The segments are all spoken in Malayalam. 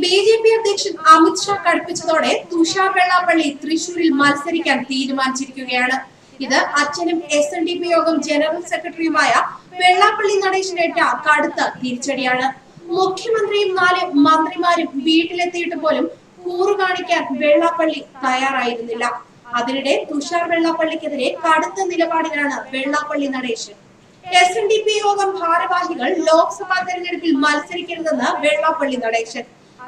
ബി ജെ പി അധ്യക്ഷൻ അമിത്ഷാ കടുപ്പിച്ചതോടെ തുഷാർ വെള്ളാപ്പള്ളി തൃശൂരിൽ മത്സരിക്കാൻ തീരുമാനിച്ചിരിക്കുകയാണ്. ഇത് അച്ഛനും S N D P Yogam general സെക്രട്ടറിയുമായ വെള്ളാപ്പള്ളി നടേശനേറ്റ കടുത്ത തിരിച്ചടിയാണ്. മുഖ്യമന്ത്രിയും നാല് മന്ത്രിമാരും വീട്ടിലെത്തിയിട്ട് പോലും കൂറു കാണിക്കാൻ വെള്ളാപ്പള്ളി തയ്യാറായിരുന്നില്ല. അതിനിടെ തുഷാർ വെള്ളാപ്പള്ളിക്കെതിരെ കടുത്ത നിലപാടിലാണ് Vellappally Natesan. S N D P Yogam ഭാരവാഹികൾ ലോക്സഭാ തെരഞ്ഞെടുപ്പിൽ മത്സരിക്കരുതെന്ന് വെള്ളാപ്പള്ളി നടേശൻ.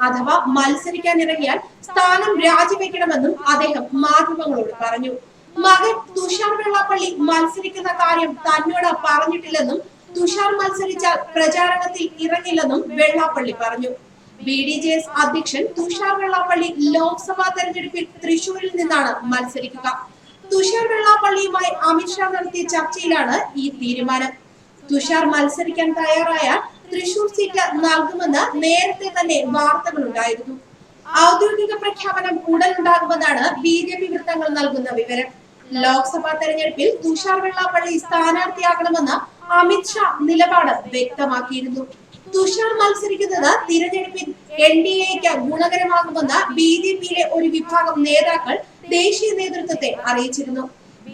അഥവാ മത്സരിക്കാൻ ഇറങ്ങിയാൽ സ്ഥാനം രാജിവെക്കണമെന്നും അദ്ദേഹം മാധ്യമങ്ങളോട് പറഞ്ഞു. മകൻ തുഷാർ വെള്ളാപ്പള്ളി മത്സരിക്കുന്ന കാര്യം തന്നോട് പറഞ്ഞിട്ടില്ലെന്നും തുഷാർ മത്സരിച്ചാൽ പ്രചാരണത്തിൽ ഇറങ്ങില്ലെന്നും വെള്ളാപ്പള്ളി പറഞ്ഞു. ബി ഡി ജെ എസ് അധ്യക്ഷൻ തുഷാർ വെള്ളാപ്പള്ളി ലോക്സഭാ തെരഞ്ഞെടുപ്പിൽ തൃശൂരിൽ നിന്നാണ് മത്സരിക്കുക. തുഷാർ വെള്ളാപ്പള്ളിയുമായി അമിത്ഷാ നടത്തിയ ചർച്ചയിലാണ് ഈ തീരുമാനം. തുഷാർ മത്സരിക്കാൻ തയ്യാറായാൽ തൃശൂർ സീറ്റ് നൽകുമെന്ന് നേരത്തെ തന്നെ വാർത്തകളുണ്ടായിരുന്നു. ഔദ്യോഗിക പ്രഖ്യാപനം ഉടൻ ഉണ്ടാകുമെന്നാണ് ബി ജെ പി വൃത്തങ്ങൾ നൽകുന്ന വിവരം. ലോക്സഭാ തെരഞ്ഞെടുപ്പിൽ തുഷാർ വെള്ളാപ്പള്ളി സ്ഥാനാർത്ഥിയാകണമെന്ന് അമിത്ഷാ നിലപാട് വ്യക്തമാക്കിയിരുന്നു. തുഷാർ മത്സരിക്കുന്നത് തിരഞ്ഞെടുപ്പിൽ എൻ ഡി എക്ക് ഗുണകരമാകുമെന്ന് ബി ജെ പിയിലെ ഒരു വിഭാഗം നേതാക്കൾ ദേശീയ നേതൃത്വത്തെ അറിയിച്ചിരുന്നു.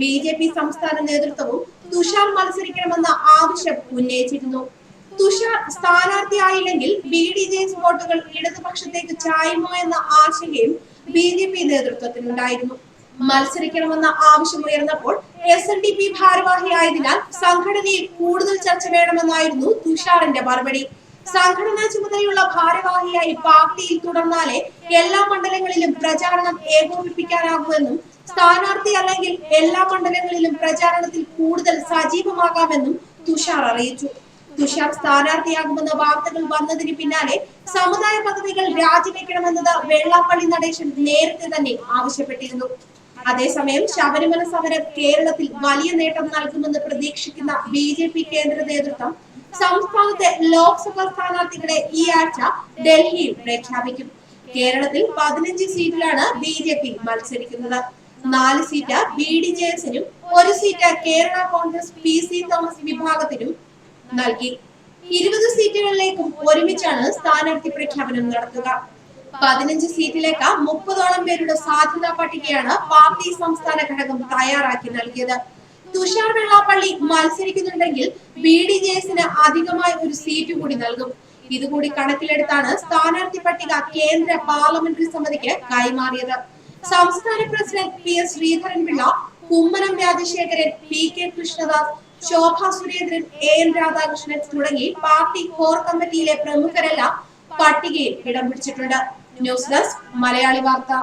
ബി ജെ പി സംസ്ഥാന നേതൃത്വവും തുഷാർ മത്സരിക്കണമെന്ന ആവശ്യം ഉന്നയിച്ചിരുന്നു. തുഷാർ സ്ഥാനാർത്ഥിയായില്ലെങ്കിൽ ബി ഡി ജെ വോട്ടുകൾ ഇടതുപക്ഷത്തേക്ക് ചായുമോ എന്ന ആശങ്കയും ബി ജെ പി നേതൃത്വത്തിനുണ്ടായിരുന്നു. മത്സരിക്കണമെന്ന ആവശ്യം ഉയർന്നപ്പോൾ എസ് എൻ ഡി പി ഭാരവാഹിയായതിനാൽ സംഘടനയിൽ കൂടുതൽ ചർച്ച വേണമെന്നായിരുന്നു തുഷാറിന്റെ മറുപടി. സംഘടനാ ചുമതലയുള്ള ഭാരവാഹിയായി പാർട്ടിയിൽ തുടർന്നാലേ എല്ലാ മണ്ഡലങ്ങളിലും പ്രചാരണം ഏകോപിപ്പിക്കാനാകുമെന്നും സ്ഥാനാർത്ഥി അല്ലെങ്കിൽ എല്ലാ മണ്ഡലങ്ങളിലും പ്രചാരണത്തിൽ കൂടുതൽ സജീവമാകാമെന്നും തുഷാർ അറിയിച്ചു. തുഷാർ സ്ഥാനാർത്ഥിയാകുമെന്ന വാർത്തകൾ വന്നതിന് പിന്നാലെ സമുദായ പദവികൾ രാജിവെക്കണമെന്നത് വെള്ളാപ്പള്ളി നടേശൻ നേരത്തെ തന്നെ ആവശ്യപ്പെട്ടിരുന്നു. അതേസമയം ശബരിമല സമരം കേരളത്തിൽ വലിയ നേട്ടം നൽകുമെന്ന് പ്രതീക്ഷിക്കുന്ന ബി ജെ പി കേന്ദ്ര നേതൃത്വം സംസ്ഥാനത്തെ ലോക്സഭാ സ്ഥാനാർത്ഥികളെ ഈ ആഴ്ച ഡൽഹിയിൽ പ്രഖ്യാപിക്കും. കേരളത്തിൽ പതിനഞ്ച് സീറ്റിലാണ് ബി ജെ പി മത്സരിക്കുന്നത്. നാല് സീറ്റ് ബി ഡി ജെ എസിനും ഒരു seat Kerala Congress P C Thomas വിഭാഗത്തിനും നൽകി. ഇരുപത് സീറ്റുകളിലേക്കും ഒരുമിച്ചാണ് സ്ഥാനാർത്ഥി പ്രഖ്യാപനം നടത്തുക. പതിനഞ്ച് സീറ്റിലേക്ക് മുപ്പതോളം പേരുടെ സാധ്യതാ പട്ടികയാണ് പാർട്ടി സംസ്ഥാന ഘടകം തയ്യാറാക്കി നൽകിയത്. തുഷാർ വെള്ളാപ്പള്ളി മത്സരിക്കുന്നുണ്ടെങ്കിൽ ബി ഡി ജെ എസിന് അധികമായി ഒരു സീറ്റ് കൂടി നൽകും. ഇതുകൂടി കണക്കിലെടുത്താണ് സ്ഥാനാർത്ഥി പട്ടിക കേന്ദ്ര പാർലമെന്ററി സമിതിക്ക് കൈമാറിയത്. സംസ്ഥാന president P S Sreedharan Pillai Kummanam Rajasekharan P K Krishnadas Sobha Surendran A N Radhakrishnan തുടങ്ങി പാർട്ടി കോർ കമ്മിറ്റിയിലെ പ്രമുഖരെല്ലാം പട്ടികയിൽ ഇടം പിടിച്ചിട്ടുണ്ട്. ന്യൂസ് ഡെസ്ക് മലയാളി വാർത്ത.